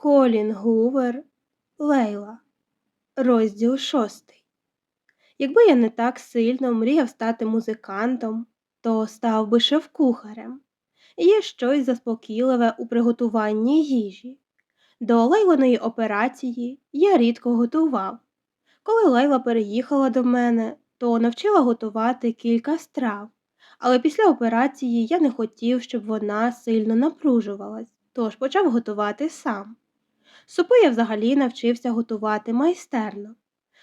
Колін Гувер, Лейла, розділ шостий. Якби я не так сильно мріяв стати музикантом, то став би шеф-кухарем. Є щось заспокійливе у приготуванні їжі. До Лейлиної операції я рідко готував. Коли Лейла переїхала до мене, то навчила готувати кілька страв, але після операції я не хотів, щоб вона сильно напружувалась, тож почав готувати сам. Супи я взагалі навчився готувати майстерно.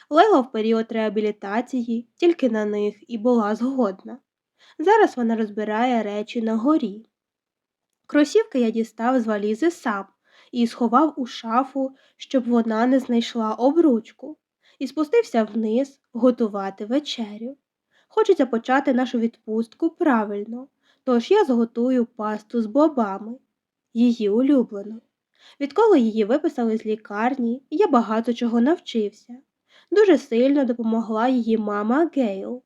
Лейла в період реабілітації тільки на них і була згодна. Зараз вона розбирає речі на горі. Кросівки я дістав з валізи сам і сховав у шафу, щоб вона не знайшла обручку, і спустився вниз готувати вечерю. Хочеться почати нашу відпустку правильно, тож я зготую пасту з бобами, її улюблену. Відколи її виписали з лікарні, я багато чого навчився. Дуже сильно допомогла її мама Гейл.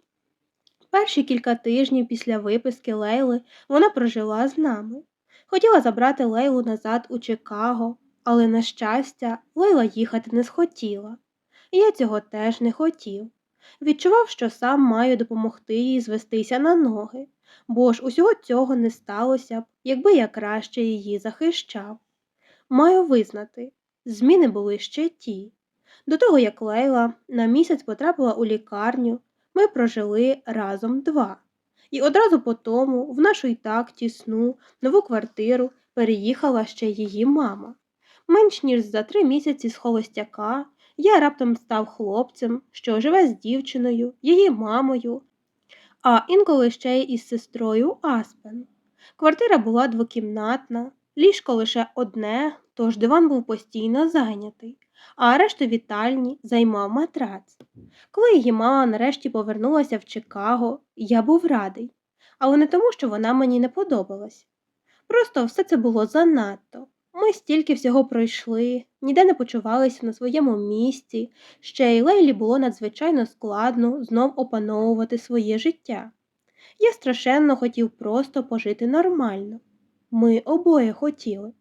Перші кілька тижнів після виписки Лейли вона прожила з нами. Хотіла забрати Лейлу назад у Чикаго, але, на щастя, Лейла їхати не схотіла. Я цього теж не хотів. Відчував, що сам маю допомогти їй звестися на ноги, бо ж усього цього не сталося б, якби я краще її захищав. Маю визнати, зміни були ще ті. До того, як Лейла на місяць потрапила у лікарню, ми прожили разом два. І одразу по тому в нашу й так тісну нову квартиру переїхала ще її мама. Менш ніж за три місяці з холостяка я раптом став хлопцем, що живе з дівчиною, її мамою, а інколи ще й із сестрою Аспен. Квартира була двокімнатна, ліжко лише одне, тож диван був постійно зайнятий, а решту вітальні займав матрац. Коли її мама нарешті повернулася в Чикаго, я був радий, але не тому, що вона мені не подобалась. Просто все це було занадто. Ми стільки всього пройшли, ніде не почувалися на своєму місці, ще й Лейлі було надзвичайно складно знов опановувати своє життя. Я страшенно хотів просто пожити нормально. Ми обоє хотіли.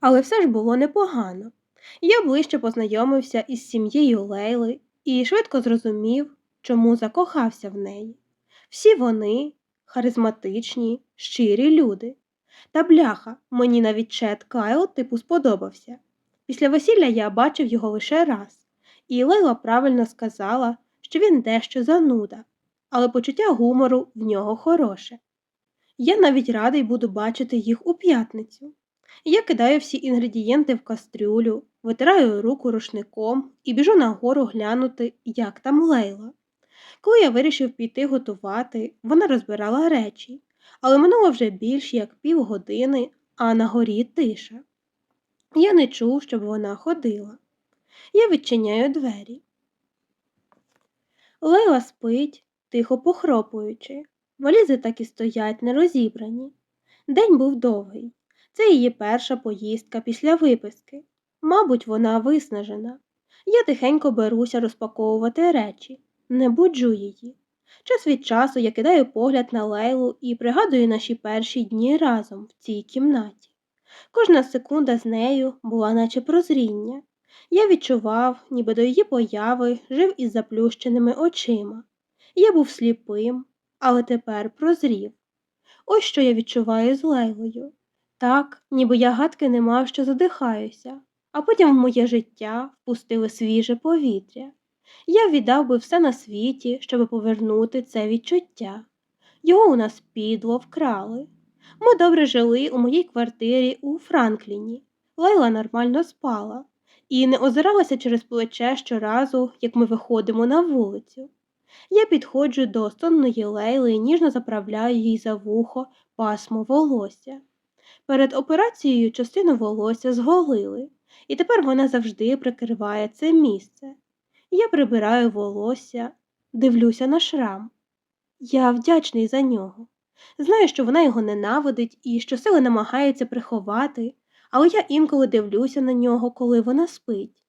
Але все ж було непогано. Я ближче познайомився із сім'єю Лейли і швидко зрозумів, чому закохався в неї. Всі вони харизматичні, щирі люди. Та бляха, мені навіть Чет Кайл типу сподобався. Після весілля я бачив його лише раз, і Лейла правильно сказала, що він дещо зануда, але почуття гумору в нього хороше. Я навіть радий буду бачити їх у п'ятницю. Я кидаю всі інгредієнти в кастрюлю, витираю руку рушником і біжу нагору глянути, як там лейла. Коли я вирішив піти готувати, вона розбирала речі, але минуло вже більш як півгодини, а на горі тиша. Я не чув, щоб вона ходила. Я відчиняю двері. Лейла спить, тихо похропуючи. Валізи так і стоять нерозібрані. День був довгий. Це її перша поїздка після виписки. Мабуть, вона виснажена. Я тихенько беруся розпаковувати речі, не буджу її. Час від часу я кидаю погляд на Лейлу і пригадую наші перші дні разом в цій кімнаті. Кожна секунда з нею була наче прозріння. Я відчував, ніби до її появи жив із заплющеними очима. Я був сліпим, але тепер прозрів. Ось що я відчуваю з Лейлою. Так, ніби я гадки не мав, що задихаюся, а потім в моє життя впустили свіже повітря. Я віддав би все на світі, щоб повернути це відчуття. Його у нас підло вкрали. Ми добре жили у моїй квартирі у Франкліні. Лейла нормально спала і не озиралася через плече щоразу, як ми виходимо на вулицю. Я підходжу до сонної лейли і ніжно заправляю їй за вухо пасмо волосся. Перед операцією частину волосся зголили, і тепер вона завжди прикриває це місце. Я прибираю волосся, дивлюся на шрам. Я вдячний за нього. Знаю, що вона його ненавидить і щосили намагається приховати, але я інколи дивлюся на нього, коли вона спить.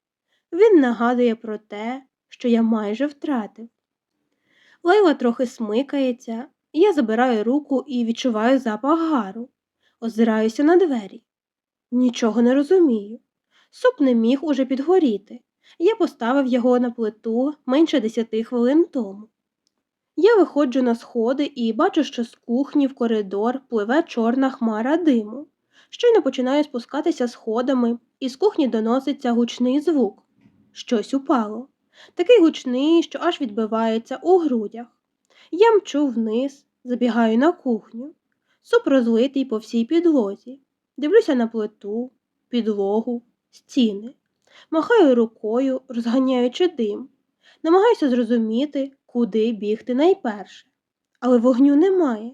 Він нагадує про те, що я майже втратив. Лейла трохи смикається, я забираю руку і відчуваю запах гару, озираюся на двері. Нічого не розумію. Суп не міг уже підгоріти. Я поставив його на плиту менше десяти хвилин тому. Я виходжу на сходи і бачу, що з кухні в коридор пливе чорна хмара диму. Щойно починаю спускатися сходами, і з кухні доноситься гучний звук. Щось упало. Такий гучний, що аж відбивається у грудях. Я мчу вниз, забігаю на кухню. Суп розлитий по всій підлозі. Дивлюся на плиту, підлогу, стіни. Махаю рукою, розганяючи дим. Намагаюся зрозуміти, куди бігти найперше. Але вогню немає,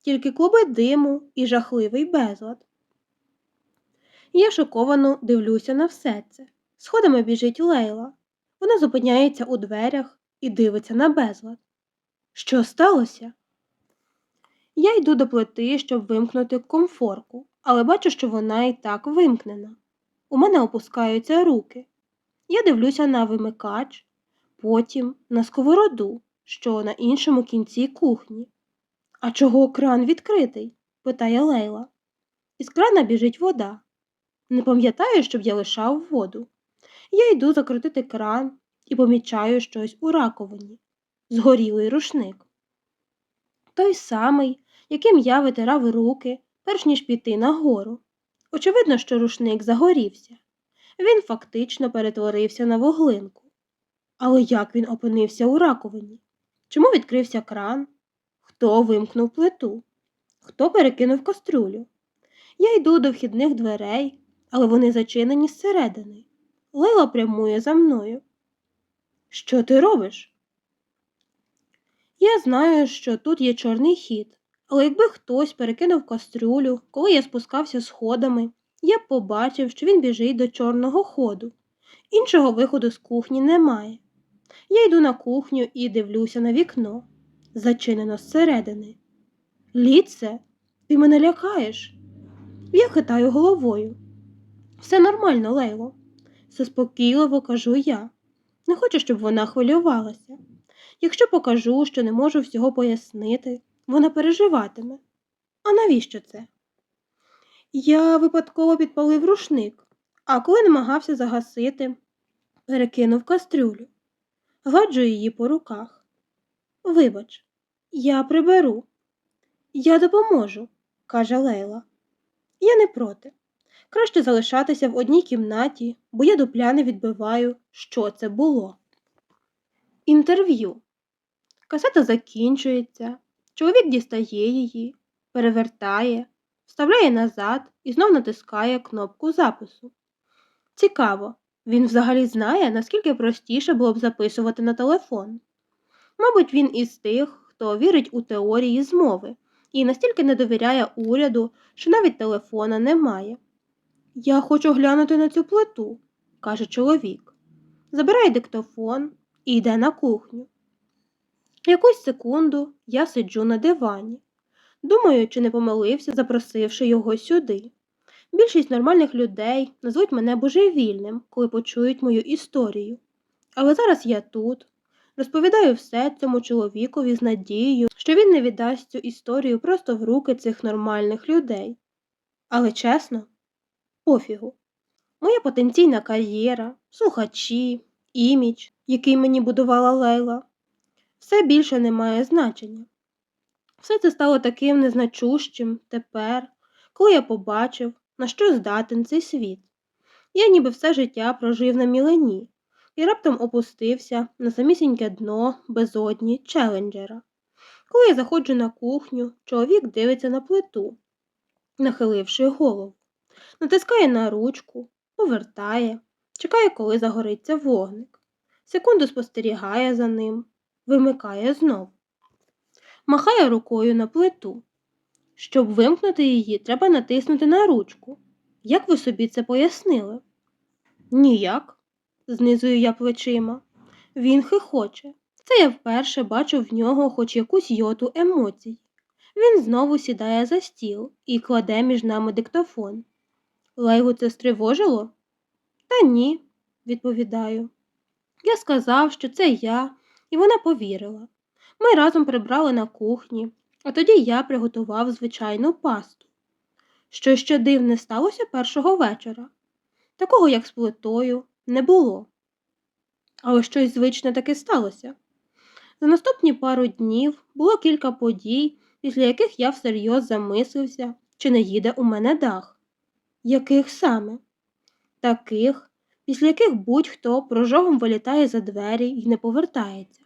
тільки клуби диму і жахливий безлад. Я шоковано дивлюся на все це. Сходами біжить Лейла. Вона зупиняється у дверях і дивиться на безлад. Що сталося? Я йду до плити, щоб вимкнути комфорку, але бачу, що вона і так вимкнена. У мене опускаються руки. Я дивлюся на вимикач, потім на сковороду, що на іншому кінці кухні. А чого кран відкритий? питає Лейла. Із крана біжить вода. Не пам'ятаю, щоб я лишав воду. Я йду закрутити кран і помічаю щось у раковині. Згорілий рушник. Той самий, яким я витирав руки, перш ніж піти нагору. Очевидно, що рушник загорівся. Він фактично перетворився на вуглинку. Але як він опинився у раковині? Чому відкрився кран? Хто вимкнув плиту? Хто перекинув кастрюлю? Я йду до вхідних дверей, але вони зачинені зсередини. Лейла прямує за мною. Що ти робиш? Я знаю, що тут є чорний хід, але якби хтось перекинув кастрюлю, коли я спускався сходами, я б побачив, що він біжить до чорного ходу. Іншого виходу з кухні немає. Я йду на кухню і дивлюся на вікно, зачинено зсередини. Ліце, ти мене лякаєш. Я хитаю головою. Все нормально, Лейло. Заспокійливо кажу я. Не хочу, щоб вона хвилювалася. Якщо покажу, що не можу всього пояснити, вона переживатиме. А навіщо це? Я випадково підпалив рушник, а коли намагався загасити, перекинув кастрюлю, гладжу її по руках. Вибач, я приберу. Я допоможу, каже Лейла. Я не проти. Краще залишатися в одній кімнаті, бо я дупля не відбиваю, що це було. Інтерв'ю. Касета закінчується. Чоловік дістає її, перевертає, вставляє назад і знов натискає кнопку запису. Цікаво, він взагалі знає, наскільки простіше було б записувати на телефон. Мабуть, він із тих, хто вірить у теорії змови і настільки не довіряє уряду, що навіть телефона немає. Я хочу глянути на цю плиту, каже чоловік. Забирає диктофон і йде на кухню. Якусь секунду я сиджу на дивані. Думаю, чи не помилився, запросивши його сюди. Більшість нормальних людей назвуть мене божевільним, коли почують мою історію. Але зараз я тут, розповідаю все цьому чоловікові з надією, що він не віддасть цю історію просто в руки цих нормальних людей. Але чесно, пофігу. Моя потенційна кар'єра, слухачі, імідж, який мені будувала Лейла, все більше не має значення. Все це стало таким незначущим тепер, коли я побачив, на що здатен цей світ. Я ніби все життя прожив на мілені і раптом опустився на самісіньке дно безодні челенджера. Коли я заходжу на кухню, чоловік дивиться на плиту, нахиливши голову, натискає на ручку, повертає, чекає, коли загориться вогник. Секунду спостерігає за ним, вимикає знов. Махає рукою на плиту. Щоб вимкнути її, треба натиснути на ручку. Як ви собі це пояснили? Ніяк, знизую я плечима. Він хихоче. Це я вперше бачу в нього хоч якусь йоту емоцій. Він знову сідає за стіл і кладе між нами диктофон. Лайгу це стривожило? Та ні, відповідаю. Я сказав, що це я, і вона повірила. Ми разом прибрали на кухні, а тоді я приготував звичайну пасту. Що ще дивне сталося першого вечора. Такого, як з плитою, не було. Але щось звичне таки сталося. За наступні пару днів було кілька подій, після яких я всерйоз замислився, чи не їде у мене дах яких саме? Таких, після яких будь-хто прожогом вилітає за двері і не повертається.